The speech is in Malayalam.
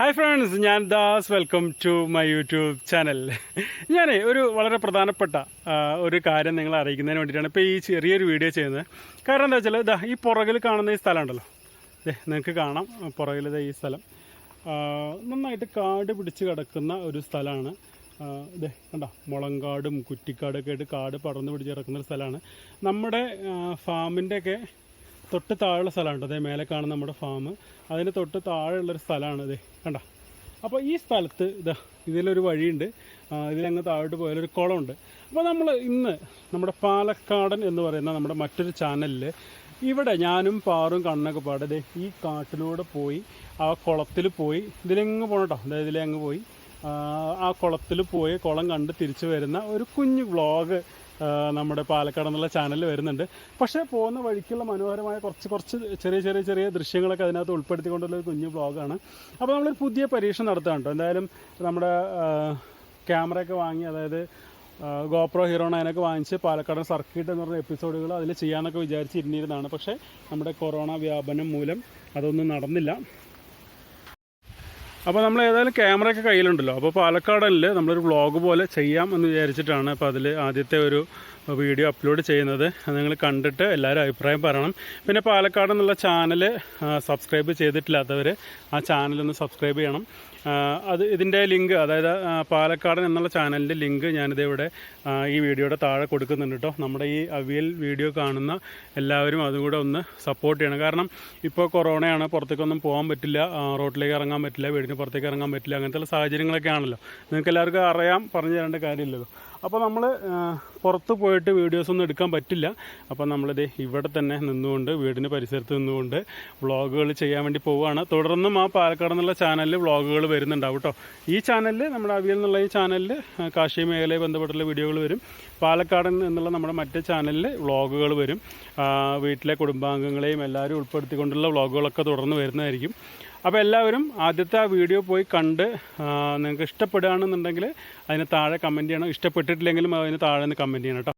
ഹായ് ഫ്രണ്ട്സ് ഞാൻ Das. Welcome to my YouTube channel ഞാൻ ഒരു വളരെ പ്രധാനപ്പെട്ട ഒരു കാര്യം നിങ്ങളെ അറിയിക്കുന്നതിന് വേണ്ടിയിട്ടാണ് ഇപ്പോൾ ഈ ചെറിയൊരു വീഡിയോ ചെയ്യുന്നത്. കാരണം എന്താ വെച്ചാൽ ഇതാ ഈ പുറകിൽ കാണുന്ന ഈ സ്ഥലം ഉണ്ടല്ലോ നിങ്ങൾക്ക് കാണാം. പുറകിൽ ഇതാ ഈ സ്ഥലം. നന്നായിട്ട് കാട് പിടിച്ച് കിടക്കുന്ന ഒരു സ്ഥലമാണ്. ഇതേ കണ്ടോ? മുളങ്കാടും കുറ്റിക്കാടൊക്കെ ആയിട്ട് കാട് പടർന്ന് പിടിച്ച് കിടക്കുന്ന ഒരു സ്ഥലമാണ്. നമ്മുടെ ഫാമിന്റെയൊക്കെ തൊട്ട് താഴെയുള്ള സ്ഥലമുണ്ട്. അതേ മേലെ കാണുന്ന നമ്മുടെ ഫാം അതിന് തൊട്ട് താഴെയുള്ളൊരു സ്ഥലമാണ് ഇതേ കണ്ട? അപ്പോൾ ഈ സ്ഥലത്ത് ഇതാ ഇതിലൊരു വഴിയുണ്ട്. ഇതിലങ്ങ് താഴോട്ട് പോയാലൊരു കുളമുണ്ട്. അപ്പോൾ നമ്മൾ ഇന്ന് നമ്മുടെ പാലക്കാടൻ എന്ന് പറയുന്ന നമ്മുടെ മറ്റൊരു ചാനലിൽ ഇവിടെ ഞാനും പാറും കണ്ണൊക്കെ പാടത് ഈ കാട്ടിലൂടെ പോയി ആ കുളത്തിൽ പോയി ഇതിലെങ്ങ് കേട്ടോ അതായത് ഇതിലെ അങ്ങ് പോയി. ആ കുളത്തിൽ പോയി കുളം കണ്ട് തിരിച്ചു വരുന്ന ഒരു കുഞ്ഞു വ്ളോഗ് നമ്മുടെ പാലക്കാട് എന്നുള്ള ചാനലിൽ വരുന്നുണ്ട്. പക്ഷേ പോകുന്ന വഴിക്കുള്ള മനോഹരമായ കുറച്ച് കുറച്ച് ചെറിയ ചെറിയ ചെറിയ ദൃശ്യങ്ങളൊക്കെ അതിനകത്ത് ഉൾപ്പെടുത്തിക്കൊണ്ടുള്ള ഒരു കുഞ്ഞു ബ്ലോഗാണ് അപ്പോൾ നമ്മളൊരു പുതിയ പരീക്ഷ നടത്തുകയാണ് കേട്ടോ എന്തായാലും നമ്മുടെ ക്യാമറയൊക്കെ വാങ്ങി അതായത് ഗോപ്രോ ഹീറോ നയനൊക്കെ വാങ്ങിച്ച് പാലക്കാട് സർക്കിട്ട് എന്ന് പറഞ്ഞ എപ്പിസോഡുകൾ അതിൽ ചെയ്യാമെന്നൊക്കെ വിചാരിച്ചിരുന്നിരുന്നതാണ്. പക്ഷേ നമ്മുടെ കൊറോണ വ്യാപനം മൂലം അതൊന്നും നടന്നില്ല. അപ്പോൾ നമ്മൾ ഏതായാലും ക്യാമറയൊക്കെ കയ്യിലുണ്ടല്ലോ. അപ്പോൾ പാലക്കാടനിൽ നമ്മളൊരു വ്ളോഗ് പോലെ ചെയ്യാം എന്ന് വിചാരിച്ചിട്ടാണ് അപ്പോൾ അതിൽ ആദ്യത്തെ ഒരു വീഡിയോ അപ്ലോഡ് ചെയ്യുന്നത്. നിങ്ങൾ കണ്ടിട്ട് എല്ലാവരും അഭിപ്രായം പറയണം. പിന്നെ പാലക്കാട് എന്നുള്ള ചാനൽ സബ്സ്ക്രൈബ് ചെയ്തിട്ടില്ലാത്തവർ ആ ചാനലൊന്ന് സബ്സ്ക്രൈബ് ചെയ്യണം. അത് ഇതിന്റെ ലിങ്ക് അതായത് പാലക്കാട് പാലക്കാടൻ എന്നുള്ള ചാനലിന്റെ ലിങ്ക് ഞാനിത് ഇവിടെ ഈ വീഡിയോയുടെ താഴെ കൊടുക്കുന്നുണ്ട് കേട്ടോ നമ്മുടെ ഈ അവിയൽ വീഡിയോ കാണുന്ന എല്ലാവരും അതുകൂടെ ഒന്ന് സപ്പോർട്ട് ചെയ്യണം. കാരണം ഇപ്പോൾ കൊറോണയാണ് പുറത്തേക്കൊന്നും പോകാൻ പറ്റില്ല. റോട്ടിലേക്ക് ഇറങ്ങാൻ പറ്റില്ല വീടിന് പുറത്തേക്ക് ഇറങ്ങാൻ പറ്റില്ല അങ്ങനത്തെ സാഹചര്യങ്ങളൊക്കെ ആണല്ലോ. നിങ്ങൾക്ക് എല്ലാവർക്കും അറിയാം പറഞ്ഞു തരേണ്ട കാര്യമില്ലല്ലോ. അപ്പോൾ നമ്മൾ പുറത്ത് പോയിട്ട് വീഡിയോസ് ഒന്നും എടുക്കാൻ പറ്റില്ല. അപ്പോൾ നമ്മളിത് ഇവിടെ തന്നെ നിന്നുകൊണ്ട് വീടിന് പരിസരത്ത് നിന്നുകൊണ്ട് വ്ളോഗുകൾ ചെയ്യാൻ വേണ്ടി പോവുകയാണ്. തുടർന്നും ആ പാലക്കാട് എന്നുള്ള ചാനലിൽ വ്ളോഗുകൾ വരുന്നുണ്ടാവും കേട്ടോ. ഈ ചാനലിൽ നമ്മുടെ അവിയൽ എന്നുള്ള ഈ ചാനലിൽ കാർഷിക മേഖലയെ ബന്ധപ്പെട്ടുള്ള വീഡിയോകൾ വരും. പാലക്കാടൻ എന്നുള്ള നമ്മുടെ മറ്റേ ചാനലിൽ വ്ളോഗുകൾ വരും. വീട്ടിലെ കുടുംബാംഗങ്ങളെയും എല്ലാവരും ഉൾപ്പെടുത്തിക്കൊണ്ടുള്ള വ്ളോഗുകളൊക്കെ തുടർന്ന് വരുന്നതായിരിക്കും. അപ്പോൾ എല്ലാവരും ആദ്യത്തെ ആ വീഡിയോ പോയി കണ്ട് നിങ്ങൾക്ക് ഇഷ്ടപ്പെടുകയാണെന്നുണ്ടെങ്കിൽ അതിന് താഴെ കമന്റ് ചെയ്യണം. ഇഷ്ടപ്പെട്ടിട്ടില്ലെങ്കിലും അതിന് താഴെ നിന്ന് കമന്റ് ചെയ്യണം കേട്ടോ.